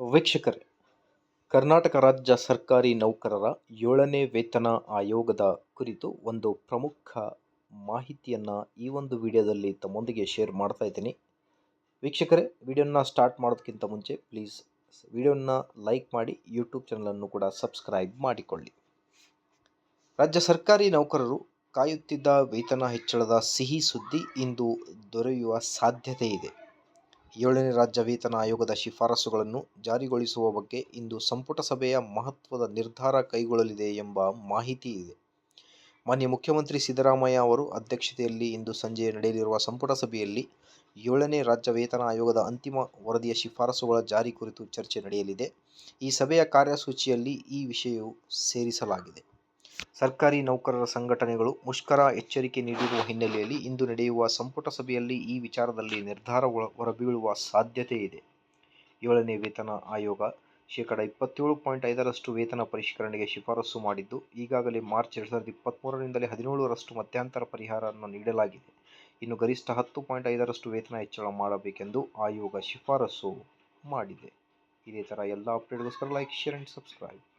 ವೀಕ್ಷಕರೇ, ಕರ್ನಾಟಕ ರಾಜ್ಯ ಸರ್ಕಾರಿ ನೌಕರರ ಏಳನೇ ವೇತನ ಆಯೋಗದ ಕುರಿತು ಒಂದು ಪ್ರಮುಖ ಮಾಹಿತಿಯನ್ನು ಈ ಒಂದು ವಿಡಿಯೋದಲ್ಲಿ ತಮ್ಮೊಂದಿಗೆ ಶೇರ್ ಮಾಡ್ತಾ ಇದ್ದೀನಿ. ವೀಕ್ಷಕರೇ, ವಿಡಿಯೋನ ಸ್ಟಾರ್ಟ್ ಮಾಡೋದಕ್ಕಿಂತ ಮುಂಚೆ ಪ್ಲೀಸ್ ವಿಡಿಯೋನ ಲೈಕ್ ಮಾಡಿ ಯೂಟ್ಯೂಬ್ ಚಾನಲನ್ನು ಕೂಡ ಸಬ್ಸ್ಕ್ರೈಬ್ ಮಾಡಿಕೊಳ್ಳಿ. ರಾಜ್ಯ ಸರ್ಕಾರಿ ನೌಕರರು ಕಾಯುತ್ತಿದ್ದ ವೇತನ ಹೆಚ್ಚಳದ ಸಿಹಿ ಸುದ್ದಿ ಇಂದು ದೊರೆಯುವ ಸಾಧ್ಯತೆ ಇದೆ. ಏಳನೇ ರಾಜ್ಯ ವೇತನ ಆಯೋಗದ ಶಿಫಾರಸುಗಳನ್ನು ಜಾರಿಗೊಳಿಸುವ ಬಗ್ಗೆ ಇಂದು ಸಂಪುಟ ಸಭೆಯ ಮಹತ್ವದ ನಿರ್ಧಾರ ಕೈಗೊಳ್ಳಲಿದೆ ಎಂಬ ಮಾಹಿತಿ ಇದೆ. ಮಾನ್ಯ ಮುಖ್ಯಮಂತ್ರಿ ಸಿದ್ದರಾಮಯ್ಯ ಅವರು ಅಧ್ಯಕ್ಷತೆಯಲ್ಲಿ ಇಂದು ಸಂಜೆ ನಡೆಯಲಿರುವ ಸಂಪುಟ ಸಭೆಯಲ್ಲಿ ಏಳನೇ ರಾಜ್ಯ ವೇತನ ಆಯೋಗದ ಅಂತಿಮ ವರದಿಯ ಶಿಫಾರಸುಗಳ ಜಾರಿ ಕುರಿತು ಚರ್ಚೆ ನಡೆಯಲಿದೆ. ಈ ಸಭೆಯ ಕಾರ್ಯಸೂಚಿಯಲ್ಲಿ ಈ ವಿಷಯವು ಸೇರಿಸಲಾಗಿದೆ. ಸರ್ಕಾರಿ ನೌಕರರ ಸಂಘಟನೆಗಳು ಮುಷ್ಕರ ಎಚ್ಚರಿಕೆ ನೀಡಿರುವ ಹಿನ್ನೆಲೆಯಲ್ಲಿ ಇಂದು ನಡೆಯುವ ಸಂಪುಟ ಸಭೆಯಲ್ಲಿ ಈ ವಿಚಾರದಲ್ಲಿ ನಿರ್ಧಾರ ಹೊರ- ಹೊರಬೀಳುವ ಸಾಧ್ಯತೆ ಇದೆ. ಏಳನೇ ವೇತನ ಆಯೋಗ ಶೇಕಡ ಇಪ್ಪತ್ತೇಳು ಪಾಯಿಂಟ್ ಐದರಷ್ಟು ವೇತನ ಪರಿಷ್ಕರಣೆಗೆ ಶಿಫಾರಸು ಮಾಡಿದ್ದು, ಈಗಾಗಲೇ ಮಾರ್ಚ್ ಎರಡು ಸಾವಿರದ ಇಪ್ಪತ್ತ್ಮೂರರಿಂದಲೇ ಹದಿನೇಳರಷ್ಟು ಮಧ್ಯಂತರ ಪರಿಹಾರವನ್ನು ನೀಡಲಾಗಿದೆ. ಇನ್ನು ಗರಿಷ್ಠ ಹತ್ತು ಪಾಯಿಂಟ್ ಐದರಷ್ಟು ವೇತನ ಹೆಚ್ಚಳ ಮಾಡಬೇಕೆಂದು ಆಯೋಗ ಶಿಫಾರಸು ಮಾಡಿದೆ. ಇದೇ ಥರ ಎಲ್ಲ ಅಪ್ಡೇಟ್ಗೋಸ್ಕರ ಲೈಕ್, ಶೇರ್ ಆ್ಯಂಡ್ ಸಬ್ಸ್ಕ್ರೈಬ್.